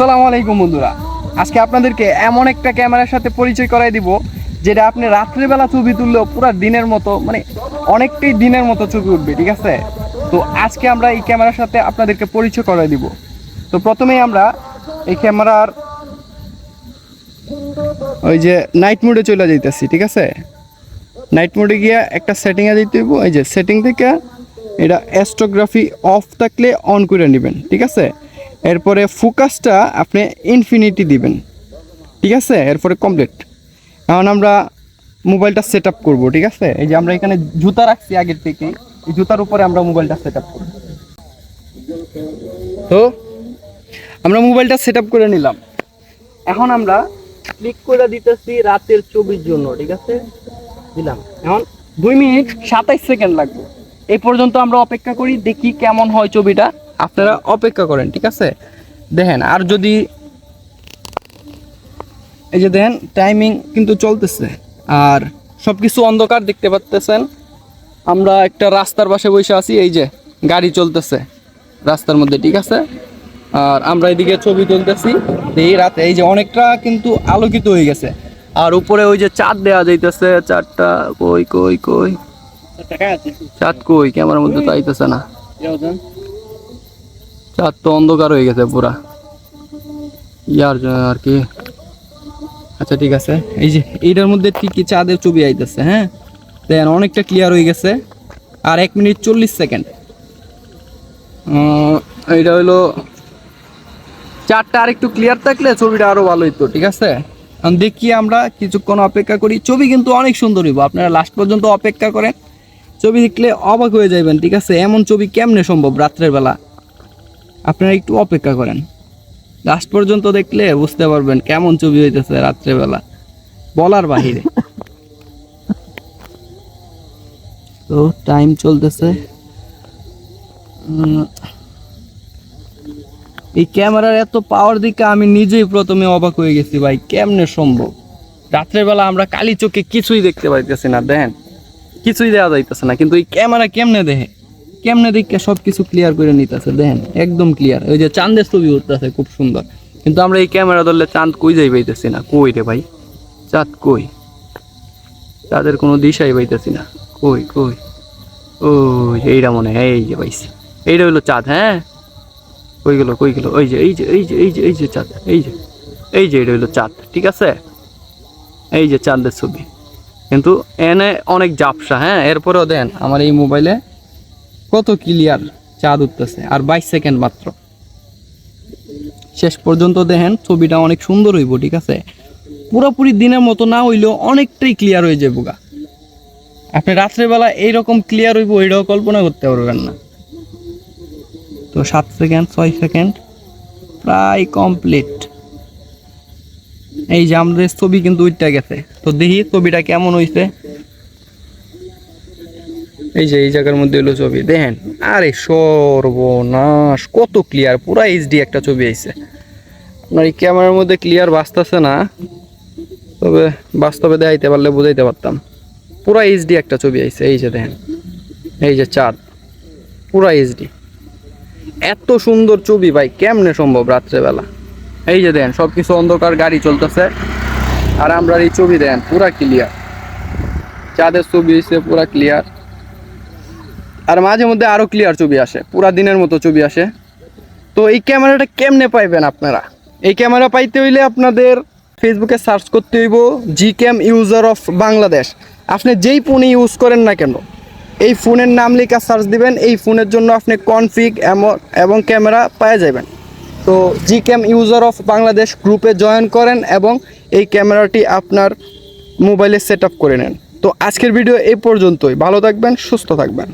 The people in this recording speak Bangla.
আসসালামু আলাইকুম বন্ধুরা। আজকে আপনাদেরকে এমন একটা ক্যামেরার সাথে পরিচয় করাই দিব, যেটা আপনি রাত্রিবেলা ছবি তুললেও পুরো দিনের মতো মানে অনেকটাই দিনের মতো ছবি উঠবে, ঠিক আছে? তো আজকে আমরা এই ক্যামেরার সাথে আপনাদেরকে পরিচয় করাই দিব। তো প্রথমেই আমরা এই ক্যামেরার ওই যে নাইট মোডে চলে যাইতেছি, ঠিক আছে? নাইট মোডে গিয়ে একটা সেটিংয়ে দিতে হইব, এই যে সেটিং থেকে এটা অ্যাস্ট্রোগ্রাফি অফ থাকলে অন করে নেবেন, ঠিক আছে? এরপরে ফোকাসটা আপনি ইনফিনিটি দিবেন। ঠিক আছে? এরপরে কমপ্লিট এখন আমরা মোবাইলটা সেট আপ করব, ঠিক আছে? এই যে আমরা এখানে জুতা রাখছি আগের থেকে, এই জুতার উপরে আমরা মোবাইলটা সেট আপ করব। তো আমরা মোবাইলটা সেট আপ করে নিলাম। এখন আমরা ক্লিক করে দিতেছি রাতের ছবির জন্য, ঠিক আছে? দিলাম। এখন দুই মিনিট সাতাইশ সেকেন্ড লাগবে। এই পর্যন্ত আমরা অপেক্ষা করি, দেখি কেমন হয় ছবিটা। আপনারা অপেক্ষা করেন ঠিক আছে? দেখেন আর যদি এই যে দেখেন টাইমিং কিন্তু চলতেছে। আর সব কিছু অন্ধকার দেখতে পাচ্তেছেন। আমরা একটা রাস্তার পাশে বসে আছি এই যে গাড়ি চলতেছে রাস্তার মধ্যে ঠিক আছে? আর আমরা এদিকে ছবি তুলতেছি এই রাতে এই যে অনেকটা কিন্তু আলোকিত হয়ে গেছে। আর উপরে ওই যে চাঁদ দেওয়া যাইতেছে চারটা কই কই কই? চাঁদ কই? ক্যামেরার মধ্যে তো আইতেছে না। চাঁদ তো অন্ধকার হয়ে গেছে পুরা। ইয়ার আর কি। আচ্ছা ঠিক আছে। এই যে, এইটার মধ্যে ঠিকই চাঁদের ছবি আইতেছে হ্যাঁ? দেন, অনেকটা ক্লিয়ার হয়ে গেছে। আর এক মিনিট চল্লিশ সেকেন্ড। এইটা হলো চারটা আর একটু ক্লিয়ার থাকলে ছবিটা আরও ভালো হইতো, ঠিক আছে? দেখি আমরা কিছুক্ষণ অপেক্ষা করি। ছবি কিন্তু অনেক সুন্দর হইব। আপনারা লাস্ট পর্যন্ত অপেক্ষা করেন। ছবি দেখলে অবাক হয়ে যাবেন ঠিক আছে? এমন ছবি কেমনে সম্ভব রাত্রের বেলা? আপনারা একটু অপেক্ষা করেন। লাস্ট পর্যন্ত দেখলে বুঝতে পারবেন কেমন ছবি হইতেছে রাত্রেবেলা। বলার বাহিরে। তো টাইম চলতেছে। এই ক্যামেরার এত পাওয়ার দিকে আমি নিজেই প্রথমে অবাক হয়ে গেছি ভাই, কেমনে সম্ভব? রাত্রের বেলা আমরা কালি চোখে কিছুই দেখতে পাইতেছি না, দেখেন। কিছুই দেওয়া যাইতেছে না, কিন্তু এই ক্যামেরা কেমনে দেখে? কেমনে দেখে সব কিছু ক্লিয়ার করে নিতেছে? দেখেন, একদম ক্লিয়ার ওই যে চাঁদের ছবি উঠতেছে, খুব সুন্দর। কিন্তু আমরা এই ক্যামেরা ধরলে চাঁদ কই যাই পাইতেছি না? কই রে ভাই? চাঁদ কই? চাঁদের কোনো দিশাই পাইতেছি না। কই কই? ও এইটা মনে হয়, এই যে পাইছি। এইটা হলো চাঁদ হ্যাঁ? কই গেল কই গেল? ওই যে, এই যে এই যে এই যে এই যে চাঁদ, এই যে এই যে এটা হলো চাঁদ, ঠিক আছে? এই যে চাঁদের ছবি। কিন্তু এনে অনেক জাপসা হ্যাঁ? এরপরেও দেন আমার এই মোবাইলে কত ক্লিয়ার চাঁদ উঠতেছে? আর বাইশ সেকেন্ড মাত্র। শেষ পর্যন্ত দেখেন ছবিটা অনেক সুন্দর হইব, ঠিক আছে? পুরোপুরি দিনের মতো না হইলেও অনেকটাই ক্লিয়ার হয়ে যাব গা। আপনি রাত্রেবেলা এইরকম ক্লিয়ার হইব এটাও কল্পনা করতে পারবেন না। তো সাত সেকেন্ড ছয় সেকেন্ড প্রায় কমপ্লিট এই যে আমাদের ছবি কিন্তু উঠতে গেছে। তো দেখি ছবিটা কেমন হইছে। এই যে, এই জায়গার মধ্যে হলো ছবি। দেখেন, আরে সর্বনাশ, কত ক্লিয়ার পুরা এইচডি একটা ছবি আইছে। আপনার এই ক্যামেরার মধ্যে ক্লিয়ার বাঁচতেছে না, তবে বাস্তবে দেখাইতে পারলে বুঝাইতে পারতাম। পুরা এইচডি একটা ছবি আইছে, এই যে দেখেন, এই যে চাঁদ, পুরা এইচডি এত সুন্দর ছবি ভাই, কেমনে সম্ভব রাত্রেবেলা? এই যে দেন সব কিছু অন্ধকার, গাড়ি চলতেছে। আর আমরা এই ছবি দেন পুরা ক্লিয়ার চাঁদের ছবি হয়েছে পুরা ক্লিয়ার আর মাঝে মধ্যে আরও ক্লিয়ার ছবি আসে, পুরা দিনের মতো ছবি আসে। তো এই ক্যামেরাটা কেমনে পাইবেন আপনারা? এই ক্যামেরা পাইতে হইলে আপনাদের ফেসবুকে সার্চ করতে হইব G cam user of Bangladesh আপনি যেই ফোনে ইউজ করেন না কেন, এই ফোনের নাম লেখা সার্চ দিবেন, এই ফোনের জন্য আপনি কনফিগ এবং ক্যামেরা পেয়ে যাবেন তো G cam user of Bangladesh গ্রুপে জয়েন করেন এবং এই ক্যামেরাটি আপনার মোবাইলে সেট করে নেন। তো আজকের ভিডিও এই পর্যন্তই। ভালো থাকবেন, সুস্থ থাকবেন।